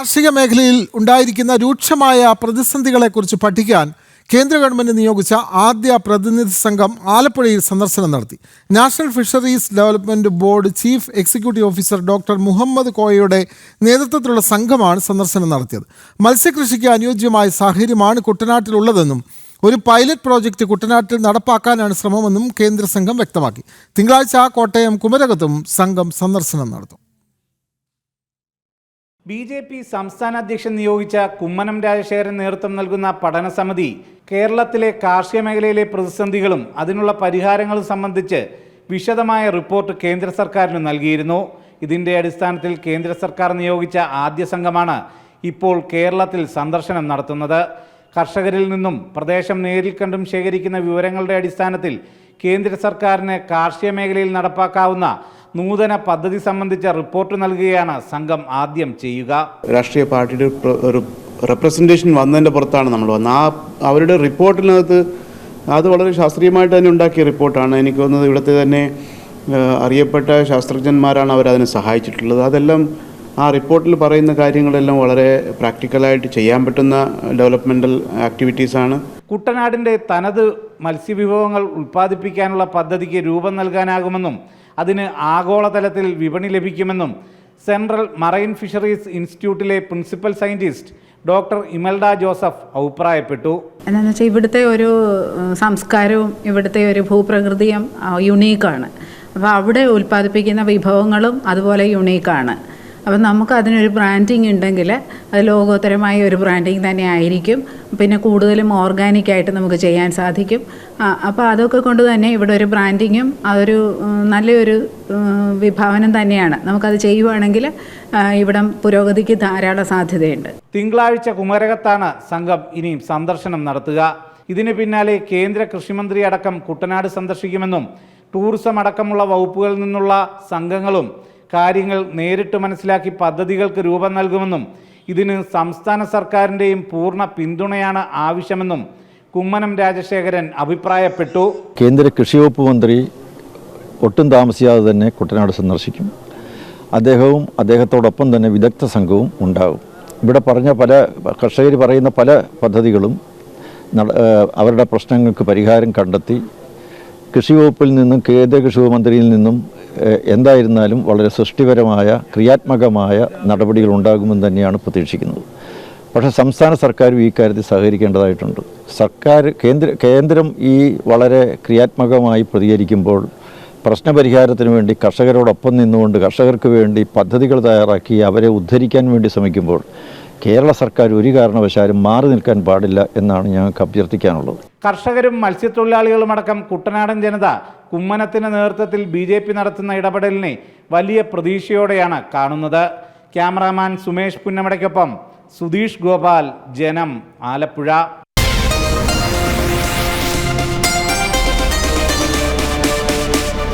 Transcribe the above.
കാർഷിക മേഖലയിൽ ഉണ്ടായിരിക്കുന്ന രൂക്ഷമായ പ്രതിസന്ധികളെക്കുറിച്ച് പഠിക്കാൻ കേന്ദ്ര ഗവൺമെന്റ് നിയോഗിച്ച ആദ്യ പ്രതിനിധി സംഘം ആലപ്പുഴയിൽ സന്ദർശനം നടത്തി. National fisheries development board chief executive officer doctor Muhammad കോയയുടെ നേതൃത്വത്തിലുള്ള സംഘമാണ് സന്ദർശനം നടത്തിയത്. മത്സ്യകൃഷിക്ക് അനുയോജ്യമായ സാഹചര്യമാണ് കുട്ടനാട്ടിലുള്ളതെന്നും ഒരു പൈലറ്റ് പ്രോജക്റ്റ് കുട്ടനാട്ടിൽ നടപ്പാക്കാനാണ് ശ്രമമെന്നും കേന്ദ്ര സംഘം വ്യക്തമാക്കി. തിങ്കളാഴ്ച കോട്ടയം കുമരകത്തും സംഘം സന്ദർശനം നടത്തും. ബി ജെ പി സംസ്ഥാന അധ്യക്ഷൻ നിയോഗിച്ച കുമ്മനം രാജശേഖരൻ നേതൃത്വം നൽകുന്ന പഠന സമിതി കേരളത്തിലെ കാർഷിക മേഖലയിലെ പ്രതിസന്ധികളും അതിനുള്ള പരിഹാരങ്ങളും സംബന്ധിച്ച് വിശദമായ റിപ്പോർട്ട് കേന്ദ്ര സർക്കാരിന് നൽകിയിരുന്നു. ഇതിന്റെ അടിസ്ഥാനത്തിൽ കേന്ദ്ര സർക്കാർ നിയോഗിച്ച ആദ്യ സംഘമാണ് ഇപ്പോൾ കേരളത്തിൽ സന്ദർശനം നടത്തുന്നത്. കർഷകരിൽ നിന്നും പ്രദേശം നേരിൽ കണ്ടും ശേഖരിക്കുന്ന വിവരങ്ങളുടെ അടിസ്ഥാനത്തിൽ കേന്ദ്ര സർക്കാരിന് കാർഷിക മേഖലയിൽ നടപ്പാക്കാവുന്ന നൂതന പദ്ധതി സംബന്ധിച്ച റിപ്പോർട്ട് നൽകുകയാണ് സംഘം ആദ്യം ചെയ്യുക. രാഷ്ട്രീയ പാർട്ടിയുടെ ഒരു റെപ്രസെന്റേഷൻ വന്നതിന്റെ പുറത്താണ് നമ്മൾ വന്നത്. ആ അവരുടെ റിപ്പോർട്ടിനകത്ത് അത് വളരെ ശാസ്ത്രീയമായിട്ട് തന്നെ ഉണ്ടാക്കിയ റിപ്പോർട്ടാണ്. എനിക്ക് തോന്നുന്നത് ഇവിടുത്തെ തന്നെ അറിയപ്പെട്ട ശാസ്ത്രജ്ഞന്മാരാണ് അവരതിനെ സഹായിച്ചിട്ടുള്ളത്. അതെല്ലാം ആ റിപ്പോർട്ടിൽ പറയുന്ന കാര്യങ്ങളെല്ലാം വളരെ പ്രാക്ടിക്കലായിട്ട് ചെയ്യാൻ പറ്റുന്ന ഡെവലപ്മെന്റൽ ആക്ടിവിറ്റീസാണ്. കുട്ടനാടിന്റെ തനത് മത്സ്യവിഭവങ്ങൾ ഉൽപ്പാദിപ്പിക്കാനുള്ള പദ്ധതിക്ക് രൂപം നൽകാനാകുമെന്നും അതിന് ആഗോളതലത്തിൽ വിപണി ലഭിക്കുമെന്നും സെൻട്രൽ മറൈൻ ഫിഷറീസ് ഇൻസ്റ്റിറ്റ്യൂട്ടിലെ principal scientist doctor Imelda Joseph അഭിപ്രായപ്പെട്ടു. എന്താണെന്ന് വെച്ചാൽ ഇവിടുത്തെ ഒരു സംസ്കാരവും ഇവിടുത്തെ ഒരു ഭൂപ്രകൃതിയും യുണീക്കാണ് അപ്പോൾ അവിടെ ഉൽപ്പാദിപ്പിക്കുന്ന വിഭവങ്ങളും അതുപോലെ യുണീക്കാണ് അപ്പം നമുക്ക് അതിനൊരു ബ്രാൻഡിങ് ഉണ്ടെങ്കിൽ അത് ലോകോത്തരമായ ഒരു ബ്രാൻഡിങ് തന്നെ ആയിരിക്കും. പിന്നെ കൂടുതലും ഓർഗാനിക്കായിട്ട് നമുക്ക് ചെയ്യാൻ സാധിക്കും. അപ്പോൾ അതൊക്കെ കൊണ്ട് തന്നെ ഇവിടെ ഒരു ബ്രാൻഡിങ്ങും അതൊരു നല്ലൊരു വിഭാവനം തന്നെയാണ്. നമുക്കത് ചെയ്യുവാണെങ്കിൽ ഇവിടം പുരോഗതിക്ക് ധാരാളം സാധ്യതയുണ്ട്. തിങ്കളാഴ്ച കുമരകത്താണ് സംഘം ഇനിയും സന്ദർശനം നടത്തുക. ഇതിന് പിന്നാലെ കേന്ദ്ര കൃഷിമന്ത്രി അടക്കം കുട്ടനാട് സന്ദർശിക്കുമെന്നും ടൂറിസം അടക്കമുള്ള വകുപ്പുകളിൽ നിന്നുള്ള സംഘങ്ങളും കാര്യങ്ങൾ നേരിട്ട് മനസ്സിലാക്കി പദ്ധതികൾക്ക് രൂപം നൽകുമെന്നും ഇതിന് സംസ്ഥാന സർക്കാരിന്റെയും പൂർണ പിന്തുണയാണ് ആവശ്യമെന്നും കുമ്മനം രാജശേഖരൻ അഭിപ്രായപ്പെട്ടു. കേന്ദ്ര കൃഷി വകുപ്പ് മന്ത്രി ഒട്ടും താമസിയാതെ തന്നെ കുട്ടനാട് സന്ദർശിക്കും. അദ്ദേഹവും അദ്ദേഹത്തോടൊപ്പം തന്നെ വിദഗ്ധ സംഘവും ഉണ്ടാകും. ഇവിടെ പറഞ്ഞ പല കർഷകർ പറയുന്ന പല പദ്ധതികളും അവരുടെ പ്രശ്നങ്ങൾക്ക് പരിഹാരം കണ്ടെത്തി കൃഷി വകുപ്പിൽ നിന്നും കേന്ദ്ര കൃഷി മന്ത്രിയിൽ നിന്നും എന്തായിരുന്നാലും വളരെ സൃഷ്ടിപരമായ ക്രിയാത്മകമായ നടപടികൾ ഉണ്ടാകുമെന്ന് തന്നെയാണ് പ്രതീക്ഷിക്കുന്നത്. പക്ഷേ സംസ്ഥാന സർക്കാരും ഈ കാര്യത്തിൽ സഹകരിക്കേണ്ടതായിട്ടുണ്ട്. സർക്കാർ കേന്ദ്ര കേന്ദ്രം ഈ വളരെ ക്രിയാത്മകമായി പ്രതികരിക്കുമ്പോൾ പ്രശ്നപരിഹാരത്തിന് വേണ്ടി കർഷകരോടൊപ്പം നിന്നുകൊണ്ട് കർഷകർക്ക് വേണ്ടി പദ്ധതികൾ തയ്യാറാക്കി അവരെ ഉദ്ധരിക്കാൻ വേണ്ടി ശ്രമിക്കുമ്പോൾ കേരള സർക്കാർ ഒരു കാരണവശാലും മാറി നിൽക്കാൻ പാടില്ല എന്നാണ് ഞങ്ങൾക്ക് അഭ്യർത്ഥിക്കാനുള്ളത്. കർഷകരും മത്സ്യത്തൊഴിലാളികളും അടക്കം കുട്ടനാടൻ ജനത കുമ്മനത്തിന്റെ നേതൃത്വത്തിൽ ബി ജെ പി നടത്തുന്ന ഇടപെടലിനെ വലിയ പ്രതീക്ഷയോടെയാണ് കാണുന്നത്. ക്യാമറാമാൻ സുമേഷ് പുന്നമടയ്ക്കൊപ്പം സുധീഷ് ഗോപാൽ ജനം ആലപ്പുഴ.